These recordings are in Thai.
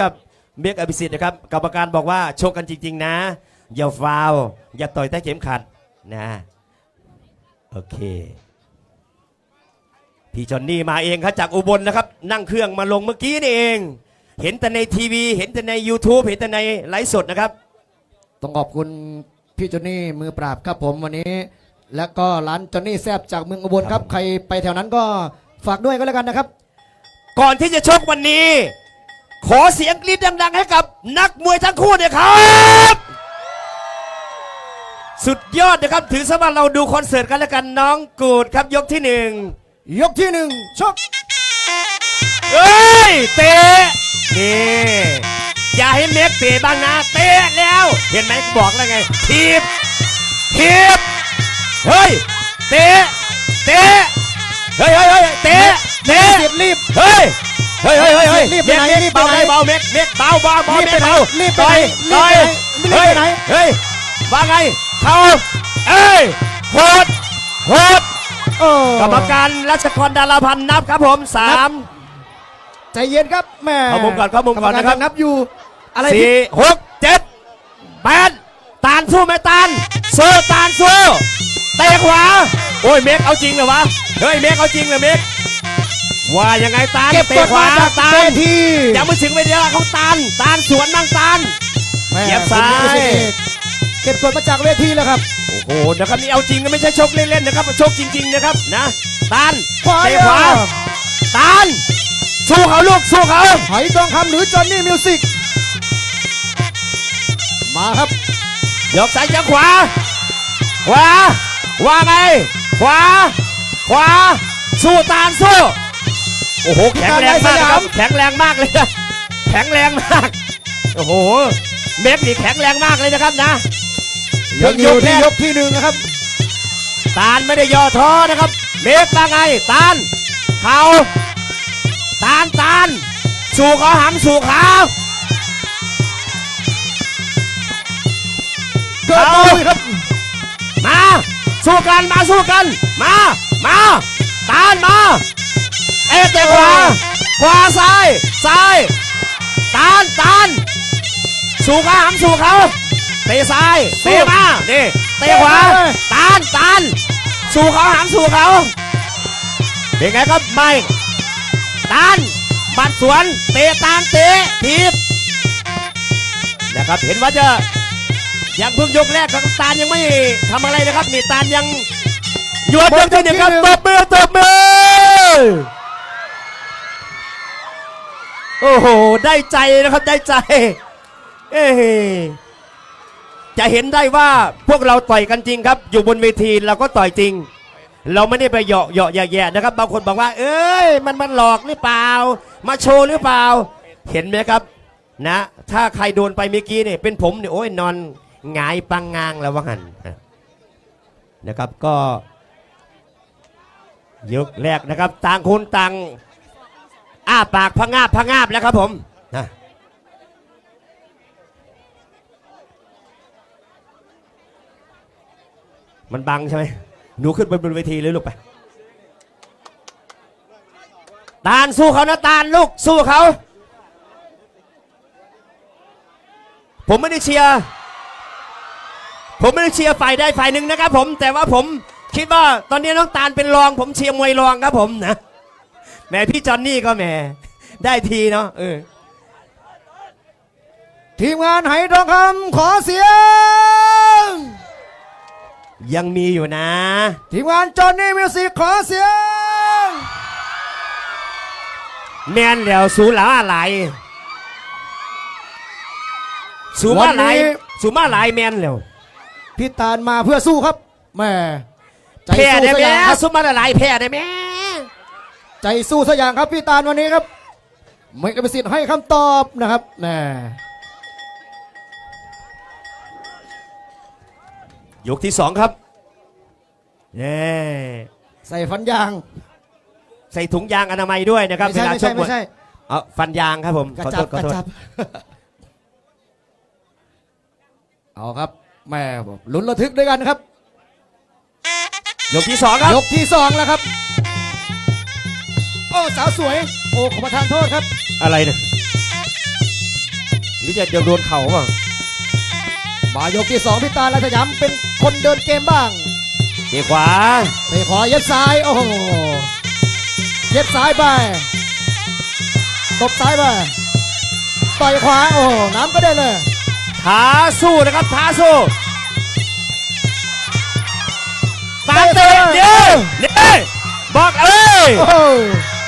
กับเมกอภิสิทธิ์นะครับกรรมการบอกว่าชกกันจริง ๆ นะ อย่าฟาวล์อย่าต่อยใต้เข็มขัดนะโอเค พี่จอนนี่มาเองครับจากอุบลนะครับ นั่งเครื่องมาลงเมื่อกี้นี่เอง เห็นแต่ในทีวี เห็นแต่ใน YouTube เห็นแต่ในไลฟ์สดนะครับ ต้องขอบคุณพี่จอนนี่มือปราบครับผมวันนี้ แล้วก็ร้านจอนนี่แซบจากเมืองอุบลครับ ใครไปแถวนั้นก็ฝากด้วยก็แล้วกันนะครับ ก่อนที่จะชกวันนี้ ขอเสียงกรี๊ดดัง ๆ ให้กับนักมวยทั้งคู่เนี่ยครับ สุดยอดนะครับ ถือซะว่าเราดูคอนเสิร์ตกันแล้วกันน้องกูดครับยกที่หนึ่งยกที่หนึ่งชกเอ้ย เตะนี่อย่าให้เม็กเตะบ้างนะ เตะแล้ว เห็นไหมบอกแล้วไงทีบทีบเฮ้ย เตะ เตะ เฮ้ยเฮ้ยเฮ้ยเตะ เตะเสียบรีบ เฮ้ย เฮ้ยเฮ้ยเฮ้ยเฮ้ยรีบไปไหนเม็กรีบไปเบาไหนได้เบาเม็กเม็กเบาเบาเบารีบเม็ไปกไหนเบารีบไปต่อยไหนต่อยรีบไปไหนเฮ้ยว่าไงเขาเอ้ยโหดโหดโอ้กรรมการรัชกรดาราพันธ์นับครับผมสามใจเย็นครับแม่เข้ามุมก่อนเข้ามุมก่อนนะครับกรรนับอยู่อะไรสี่พี่หกเจ็ดแปดตานสู้ไหมตานสู้ตานสู้เตะขวาโอ้ยเมกเอาจริงเหรอวะเฮ้ยเมกเอาจริงเหรอเมก ว่ายังไงตานเก็บกเตะดขวามาจากตาเวนทียังไม่ถึงเวทีของตานตานสวนนั่งตานแม่เหยียบซ้ายคุณวิสิทธิ์เก็บกดมาจากเวทีแล้วครับโอ้โหนะครับนี่เอาจริงนะไม่ใช่ชกเล่นๆนะครับชกจริง ๆนะครับนะตานขวาเตะขวาตานสู้เขาลูกสู้เขาหอยทองคำหรือจอห์นนี่มิวสิกมาครับยกซ้ายจากขวา ขวา ว่าไง ขวา ขวา สู้ตานสู้ โอ้โหแข็งแรงมากนะครับแข็งแรงมากเลยนะแข็งแรงมากโอ้โหเมกนี่แข็งแรงมากเลยนะครับนะยังอยู่ที่แรกยกที่หนึ่งนะครับ ตานไม่ได้ย่อท้อนะครับ เมกว่าไงตานเขาตานตานสู่เขาหำสู่เขาเกิดเอามาเลยครับ มา สู้กันมาสู้กัน มา มา ตานมา เอะเตะขวา ขวาซ้าย ซ้ายตานตานสู่เขาหำสู่เขาเตะซ้ายเตะมานี่เตะขวาตานตานสู่เขาหำสู่เขาเป็นไงครับไม่ตานบัดสวนเตะตานเตะทีบนะครับเห็นว่าจะยังเพิ่งยกแรกครับตาลยังไม่ทำอะไรนะครับนี่ตาลยังหยวดยกที่หนึ่งครับตบมือตบมือ โอ้โห ได้ใจนะครับได้ใจ เอ้จะเห็นได้ว่าพวกเราต่อยกันจริงครับ อยู่บนเวทีเราก็ต่อยจริง เราไม่ได้ไปเหยาะเหยาะแย่ๆนะครับ บางคนบอกว่า เอ้ย มันมันหลอกหรือเปล่า มาโชว์หรือเปล่า เห็นไหมครับ นะ ถ้าใครโดนไปเมื่อกี้เนี่ยเป็นผมเนี่ยโอ้ยนอนหงายปังงางแล้วว่างันนะครับก็ยกแรกนะครับ ต่างคนต่าง อ้าปากพะงาบพะงาบแล้วครับผมนะมันบังใช่ไหมหนูขึ้นไปบนเวทีเลยลูกไป ตาลสู้เขานะตาลลูกสู้เขา ผมไม่ได้เชียร์ ผมไม่ได้เชียร์ฝ่ายใดฝ่ายหนึ่งนะครับผม แต่ว่าผมคิดว่าตอนนี้น้องตาลเป็นรอง ผมเชียร์มวยรองครับผมนะ แหมพี่จอนนี่ก็แหมได้ทีเนาะเออทีมงานไหทองคำขอเสียง ยังมีอยู่นะ ทีมงานจอห์นนี่มิวสิกขอเสียง แมนแล้วสูหลาหลายสูมาหลายสูมาหลายแมนแล้วพี่ตาลมาเพื่อสู้ครับแม่ใจแพ้สู้ได้ซะไหมอย่างครับ สูมาหลายแพ้ได้ไหม ใจสู้ซะอย่างครับพี่ตาลวันนี้ครับไม่กระสิทธิ์ให้คำตอบนะครับแม่ยกที่สองครับเน่ใส่ฟันยาง ใส่ถุงยางอนามัยด้วยนะครับไม่ใช่เวลาไม่ชใช่กมไม่วยใช่เอาฟันยางครับผมกระขอจัโทบษขอกระโทษจับ เอาครับแม่บอกลุ้นระทึกด้วยกันครับ ยกที่สองครับ ยกที่สองแล้วครับ โอ้สาวสวย โอ้ขอประทานโทษครับ อะไรเนี่ยรือจะเดี๋ยวโดนเข่าป่ะมายกที่สองพี่ตาลและสยามเป็นคนเดินเกมบ้างเตะขวาเตะขวาเย็บซ้ายโอ้โหเย็บซ้ายไปตบซ้ายไปต่อยขวาโอ้โหน้ำก็ได้เลยท้าสู้นะครับท้าสู้ตามเตะเดี๋ยวนี่บอกเอ้ยโ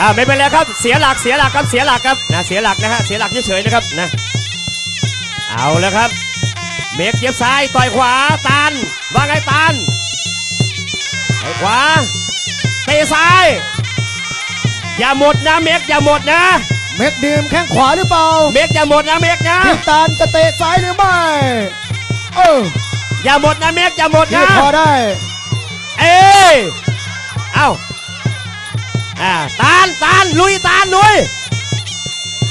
อ้โหอ่าไม่เป็นไรครับเสียหลักเสียหลักครับเสียหลักครับนะเสียหลักนะฮะเสียหลักเฉยๆนะครับนะเอาแล้วครับ เมกเย็บซ้ายต่อยขวาตานว่าไงตานต่อยขวาเตะซ้าย อย่าหมดนะเมกอย่าหมดนะ เม็ดดื่มแข้งขวาหรือเปล่าเมกอย่าหมดนะเมกนะพี่ตาลจะเตะซ้ายหรือไม่เอออย่าหมดนะเมกอย่าหมดยืนะดคอได้ เอ้ยเอ้า อ่าตานตานลุยตานลุย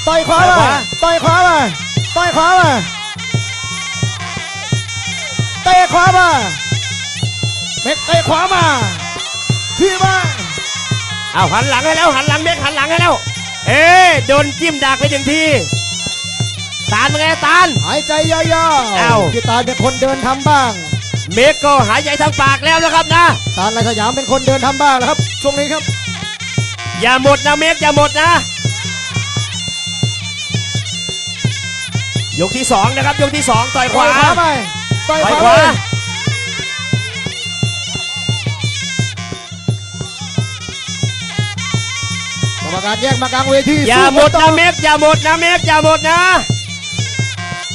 ต่อยขวาต่อยขไปวาต่อยขวาไปต่อยขวาไปเตะขวามาเม็ดเตะขวามาที่มาเอาหันหลังให้แล้วหันหลังเมกหันหลังให้แล้ว เอ้ยโดนจิ้มดักไปหนึ่งทีตานเป็นไงตานหายใจยาวๆเอ้าพี่ตาลเป็นคนเดินทำบ้าง เมกก็หายใจทางปากแล้วนะครับนะ ตาลไรสยามเป็นคนเดินทำบ้างแล้วครับช่วงนี้ครับ อย่าหมดนะเมกอย่าหมดนะ ยกที่สองนะครับ ยกที่สองต่อยขต่อวายขวาไปต่อยต่อยขขวาวาไปกรรมการแยกมากลางเวทีอย่าหมดสู้นะกัเมกอย่าหมดนะเมกอย่าหมดนะ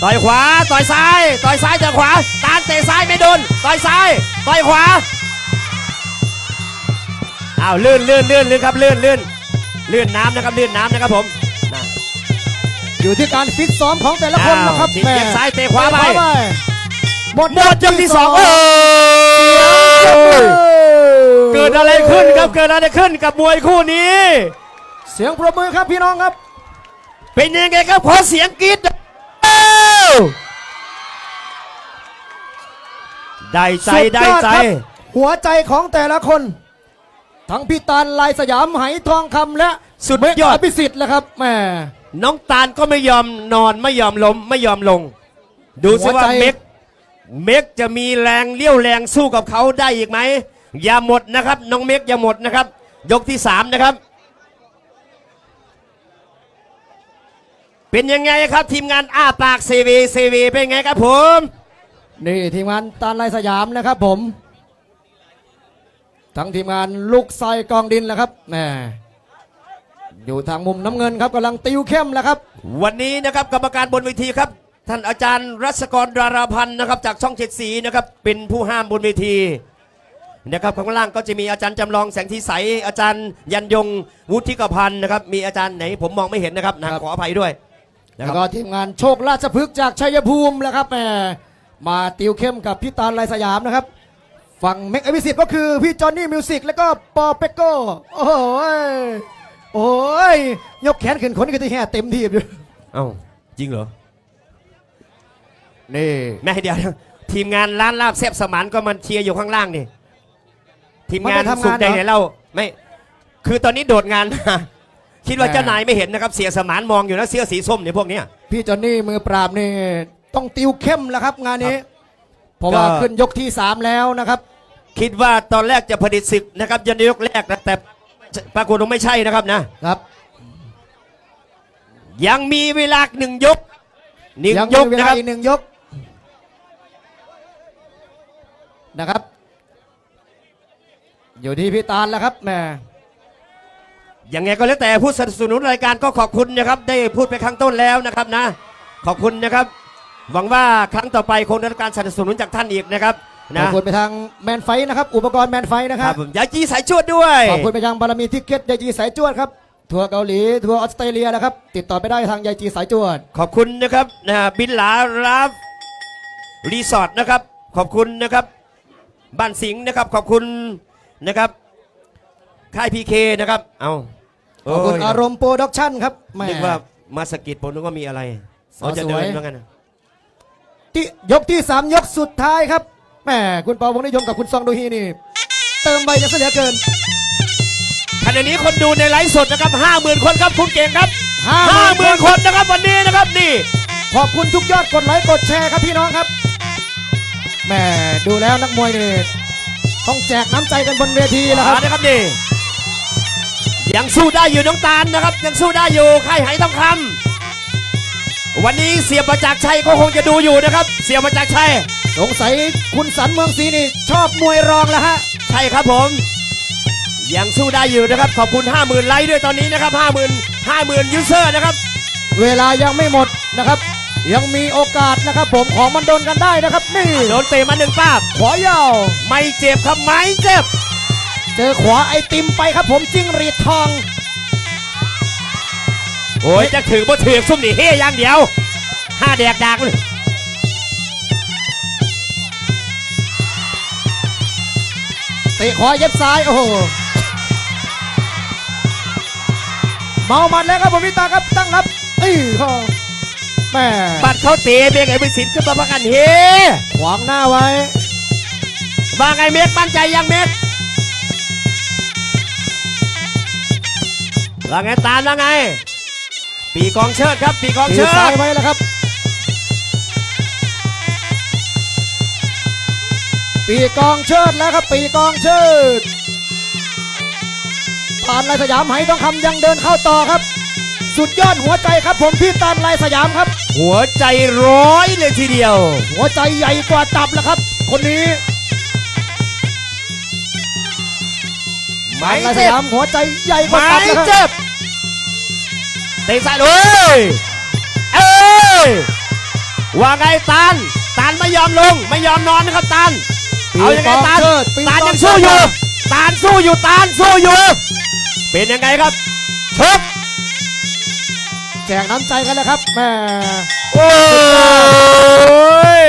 ต่อยขวาต่อยซ้าย ต่อยซ้ายต่อยขวาตานเตะซ้ายไม่โดนต่อยซ้ายต่อยขวา อ้าวลื่นลื่นลื่นลื่นครับลื่นลื่นลื่นน้ำนะครับลื่นน้ำนะครับผมนะอยู่ที่การฟิตซ้อมของแต่ละคนนะครับอ้าวแม่เตะซ้ายเตะขวาไป หมดหมดยกที่สองโอ้ยเกิดอะไรขึ้นครับเกิดอะไรขึ้นกับมวยคู่นี้ เสียงปรบมือครับพี่น้องครับ เป็นยังไงครับขอเสียงกรี๊ดได้ใจสุยอได้ใจครับหัวใจของแต่ละคน ทั้งพี่ตาลลายสยามไหทองคำและสุดเมฆยอดอภิสิทธิ์แหละครับแหม่น้องตาลก็ไม่ยอมนอนไม่ยอมล้มไม่ยอมลง ดูสิว่าหัวใจ เม็กเม็กจะมีแรงเลี้ยวแรงสู้กับเขาได้อีกไหมอย่าหมดนะครับ น้องเม็กอย่าหมดนะครับ ยกที่สามนะครับ เป็นยังไงครับทีมงานอ้าปากซีวีซีวีเป็นไงครับผม นี่ทีมงานตาลลายสยามนะครับผม ทั้งทีมงานลูกไซกองดินแหละครับแหม่อยู่ทางมุมน้ำเงินครับกำลังติวเข้มแล้วครับ วันนี้นะครับกรรมการบนเวทีครับ ท่านอาจารย์รัศกรดาราพันธ์นะครับจากช่องเจ็ดสีนะครับเป็นผู้ห้ามบนเวทีนะครับข้างล่างก็จะมีอาจารย์จำลองแสงทิใสอาจารย์ยันยงวุฒิกพันธ์นะครับมีอาจารย์ไหนผมมองไม่เห็นนะครับนะครับขออภัยด้วยนะแล้วคก็รับทีมงานโชคราชพฤกษ์จากชัยภูมิแหละครับแหมมาติวเข้มกับพี่ตาลลายสยามนะครับ ฝั่งเมกอภิสิทธิ์ก็คือพี่จอห์นนี่มิวสิกแล้วก็ปอเปกโก้โอ้โหยโอ้ยยกแขนขึ้นขนกันที่แห่เต็มที่อยู่เอ้าจริงเหรอ นี่แม่เดียวทีมงานร้านลาบแซบสมานก็มันเชียร์อยู่ข้างล่างนี่ทีมงานสุกแดงไหนเล่าไม่ คือตอนนี้โดดงานมาคิดว่าเจ้านายไม่เห็นนะครับเสียสมานมองอยู่นะเสื้อสีส้มเนี่ยพวกเนี้ยพี่จอห์นนี่มือปราบนี่ต้องติวเข้มแล้วครับ งานนี้ เพราะว่าก็ขึ้นยกที่3แล้วนะครับ คิดว่าตอนแรกจะผลิตศึกนะครับยันยกแรกนะแต่ปรากฏว่าไม่ใช่นะครับนะ ครับ ยังมีเวลาหนึ่งยกหนึ่งยังยมีกเวนะลาครับอีกหนึ่งยกนะครับ อยู่ที่พี่ตาลแล้วครับแหมยังไงก็แล้วแต่ผู้สนับสนุนรายการก็ขอบคุณนะครับ ได้พูดไปข้างต้นแล้วนะครับนะ ขอบคุณนะครับ หวังว่าครั้งต่อไปคงได้รับการสนับสนุนจากท่านอีกนะครับ ขนะอบคุณไปทางแมนไฟนะครับ อุปกรณ์แมนไฟนะคครัรับบผมยาจีสายชวดด้วยขอบคุณไปยังบารมีทิกเก็ตยายจีสายจวดครับทัวร์เกาหลีทัวร์ออสเตรเลียนะครับติดต่อไปได้ทางยายจีสายจวด ขอบคุณนะครับนะบินหลารับรีสอร์ทนะครับ ขอบคุณนะครับ บ้านสิงห์นะครับ ขอบคุณนะครับค่ายพีเคนะครับ เอาขอบคุณโยอารมณ์โปรดักชั่นครับแหม่ นึกว่ามาสะกิดผมนึกว่ามีอะไรสาวเขาจะสวยเดินว่างั้นนะ ที่ยกที่สามยกสุดท้ายครับ แหมคุณเปาวงนิยมกับคุณซองโดฮีนี่ เติมใบกันเสียเหลือเกินขณะนี้คนดูในไลฟ์สดนะครับห้าหมื่นคนครับคุณเก่งครับห้าห้าหหมื่มื่นนคนนะครับวันนี้นะครับนี่ ขอบคุณทุกยอดกดไลค์กดแชร์ครับพี่น้องครับแหม่ดูแล้วนักมวยนี่ต้องแจกน้ำใจกันบนเวทีแล้วครับมานะครับนี่ยังสู้ได้อยู่น้องตาลนะครับ ยังสู้ได้อยู่ค่ายไหทองคำวันนี้เสียประจักษ์ชัยก็คงจะดูอยู่นะครับ เสียประจักษ์ชัย สงสัยคุณสันเมืองศรีนี่ ชอบมวยรองแล้วฮะ ใช่ครับผม ยังสู้ได้อยู่นะครับ ขอบคุณ 50,000 ไลค์ด้วยตอนนี้นะครับ 50,000 50,000 ยูเซอร์นะครับ เวลายังไม่หมดนะครับ ยังมีโอกาสนะครับ ผมของมันโดนกันได้นะครับ นี่โดนเตะมาหนึ่งป้าบขวายาว ไม่เจ็บครับไม่เจ็บ เจอขวาไอติมไปครับ ผมจิ้งหรีดทอง โอ้ยจะถือบ่ถือซุ่มนี่เฮ้อย่างเดียวห้าแดกดักเลย เตะขวาเย็บซ้าย โอ้โหเมามันแล้วครับผมพี่ตาครับตั้งรับอี้ข้อแม่บัตรเขาเตะเบรกไอ้บิสินก็ต้องประกันเฮขวางหน้าไว้ว่าไงเมกมั่นใจยังเมกว่าไงตามว่าไง ปีกองเชิดครับ ปีกองตีเชิซ้ายดไว้แล้วครับ ปีกองเชิดแล้วครับปีกองเชิดตานลายสยามไหต้องคำยังเดินเข้าต่อครับ สุดยอดหัวใจครับผมพี่ตานลายสยามครับ หัวใจร้อยเลยทีเดียว หัวใจใหญ่กว่าตับแล้วครับ คนนี้ไม่ตานลายสเจ็บยามหัวใจใหญ่กว่าไม่ตับแล้วครับเจ็บเตะซ้ายเลยเอ้ยว่าไงตานตานไม่ยอมลง ไม่ยอมนอนนะครับตาน เอายังไงตาลปีกตาลองยังเชิสู้ดอยู่ ตาลสู้อยู่ตาลสู้อยู่ เป็นยังไงครับชกแจกน้ำใจกันแล้วครับแม่โอ้ย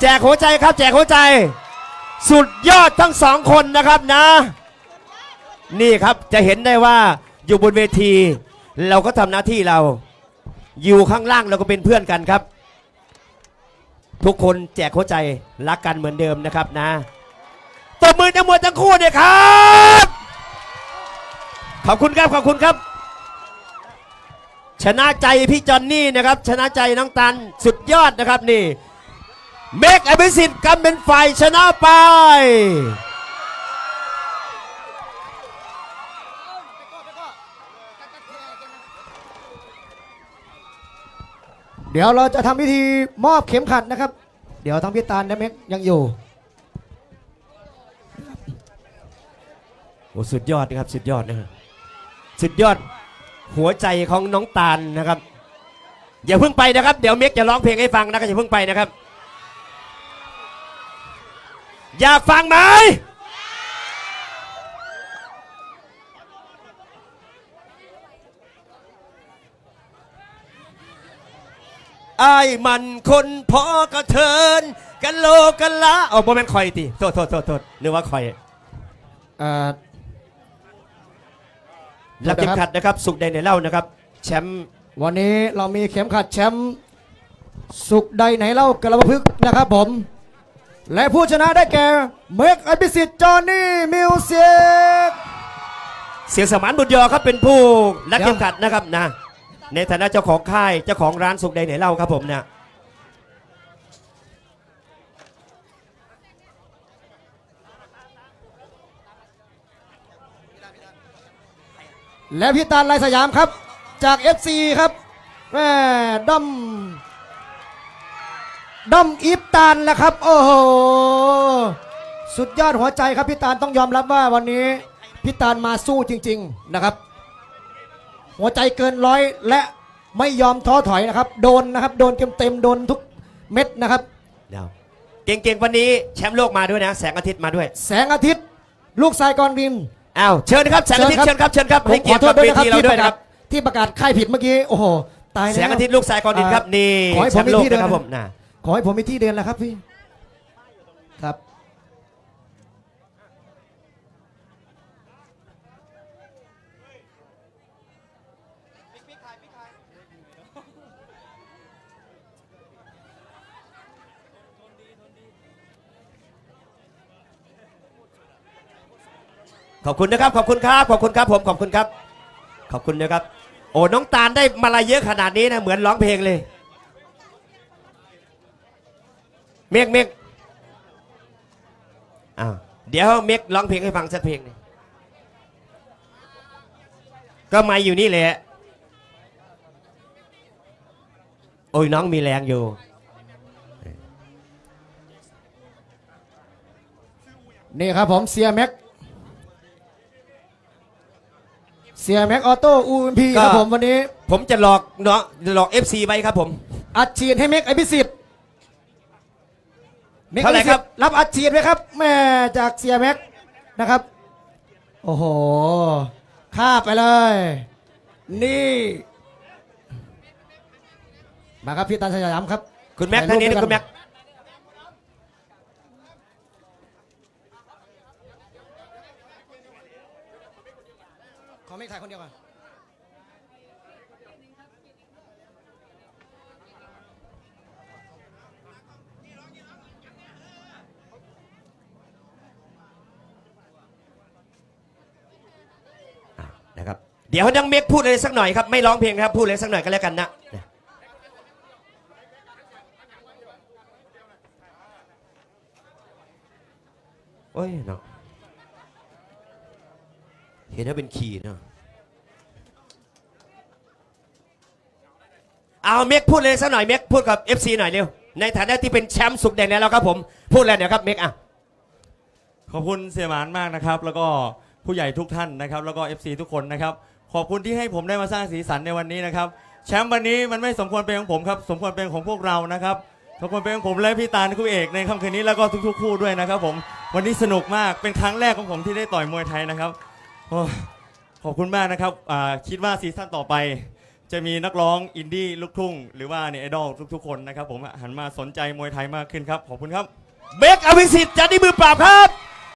แจกหัวใจครับ แจกหัวใจ สุดยอดทั้งสองคนนะครับนะ นี่ครับจะเห็นได้ว่าอยู่บนเวที เราก็ทำหน้าที่เรา อยู่ข้างล่างเราก็เป็นเพื่อนกันครับ ทุกคนแจกหัวใจรักกันเหมือนเดิมนะครับนะตบมือทั้งหมดทั้งคู่เนี่ยครับ ขอบคุณครับ ขอบคุณครับ ชนะใจพี่จอนนี่นะครับ ชนะใจน้องตันสุดยอดนะครับนี่ เมกอภิสิทธิ์กำเป็นฝ่ายชนะไป เดี๋ยวเราจะทำพิธีมอบเข็มขัดนะครับ เดี๋ยวทั้งพี่ตาลและเม็กยังอยู่ โอ้สุดยอดนะครับสุดยอดนะครับสุดยอดหัวใจของน้องตาลนะครับ อย่าเพิ่งไปนะครับ เดี๋ยวเม็กจะร้องเพลงให้ฟังนะครับอย่าเพิ่งไปนะครับ อยากฟังไหม อ้ายมันคนพอกระเทินกันโลกันละอ๋อโมเมนต์คอยตีโทษโทษโทษโทษนึกว่าคอยเอ่อรับเข็มขัดนะครับ สุขใดในเล่านะครับ แชมป์วันนี้เรามีเข็มขัดแชมป์สุขใดไหนเล่ากระพึกษ์นะครับผม และผู้ชนะได้แก่เมกอภิสิทธิ์จอห์นนี่มิวสิกเสียงสมานบุญยอครับเป็นผู้รับเดี๋ยวเข็มขัดนะครับนะ ในฐานะเจ้าของค่ายเจ้าของร้านสุขใดไหนเล่าครับผมเนะและพี่ตาลลายสยามครับ จาก FC ครับแม่ดอมดอมอีฟตาลแหละครับ โอ้โหสุดยอดหัวใจครับพี่ตาลต้องยอมรับว่าวันนี้พี่ตาลมาสู้จริง ๆ นะครับ หัวใจเกินร้อยและไม่ยอมท้อถอยนะครับ โดนนะครับ โดนเต็มๆโดนทุกเม็ดนะครับ เดี๋ยวเก่งๆวันนี้แชมป์โลกมาด้วยนะ แสงอาทิตย์มาด้วย แสงอาทิตย์ ลูกชายกรริมอ้าวเชิญนะครับแสงอาทิตย์เชิเชิญญคครัรับบเชิญครับผมให้ขเกียอรติโทกัษบด้วยเวนะครับทีเราที่ด้ปวยระนะคการัศบที่ประกาศค่ายผิดเมื่อกี้โอ้โหตายแล้ว แสงอาทิตย์ลูกชายกอดินครับนี่ขอให้แชผมมป์มีโลกที่เดิน นะครับผมนะขอให้ผมมีที่เดินแล้วครับพี่ ขอบคุณนะครับ ขอบคุณครับ ขอบคุณครับ ผม ขอบคุณครับ ขอบคุณนะครับ โอ้น้องตาลได้มาลายเยอะขนาดนี้นะ เหมือนร้องเพลงเลย เมกเมกอ้าว เดี๋ยวเมกร้องเพลงให้ฟังสักเพลงนึงก็ม่อยู่นี่แหละ โอ้ยน้องมีแรงอยู่ นี่ครับผมเซียแม็ก เซียแม็กออโต้อูนพีก็ ครับผมวันนี้ ผมจะหลอกเนาะหลอก FC ไว้ครับผม อัดฉีดให้เม็กอภิสิทธิ์ม็กเท่าไหร่ครับอภิสิทธิ์รับอัดฉีดไหมครับแม่จากเซียแม็กนะครับ โอ้โหข้าบไปเลย นี่ มาครับพี่ตันสยามครับคุณแม็กถ่ท่ายนรูปนี้ด้วยนะคุณแม็กขอไม่ถ่ายคนเดียวก่อนนะครับ เดี๋ยวดังเมกพูดอะไรสักหน่อยครับ ไม่ร้องเพลงนะครับ พูดอะไรสักหน่อยก็แล้วกันนะโอ้ยเนาะเห็นว่าเป็นขีเนาะ เอาเมกพูดเลยสักหน่อยเมกพูดกับ FC หน่อยเร็วในฐานะที่เป็นแชมป์สุดแดงแล้วครับผมพูดอะไรเดี๋ยวครับเมกอะขอบคุณเสียหมานมากนะครับ แล้วก็ผู้ใหญ่ทุกท่านนะครับ แล้วก็ FC ทุกคนนะครับ ขอบคุณที่ให้ผมได้มาสร้างสีสันในวันนี้นะครับ แชมป์วันนี้มันไม่สมควรเป็นของผมครับสมควรเป็นของพวกเรานะครับสมควรเป็นของผมและพี่ตาลคู่เอกในค่ำคืนนี้แล้วก็ทุกๆคู่ด้วยนะครับผมวันนี้สนุกมากเป็นครั้งแรกของผมที่ได้ต่อยมวยไทยนะครับโอ้ขอบคุณมากนะครับอ่าคิดว่าซีซั่นต่อไป จะมีนักร้องอินดี้ลูกทุ่ง หรือว่าเนไอดอลทุกๆคนนะครับผมหันมาสนใจมวยไทยมากขึ้นครับ ขอบคุณครับ เบคอภิสิทธิ์จันทิมือปราบครับ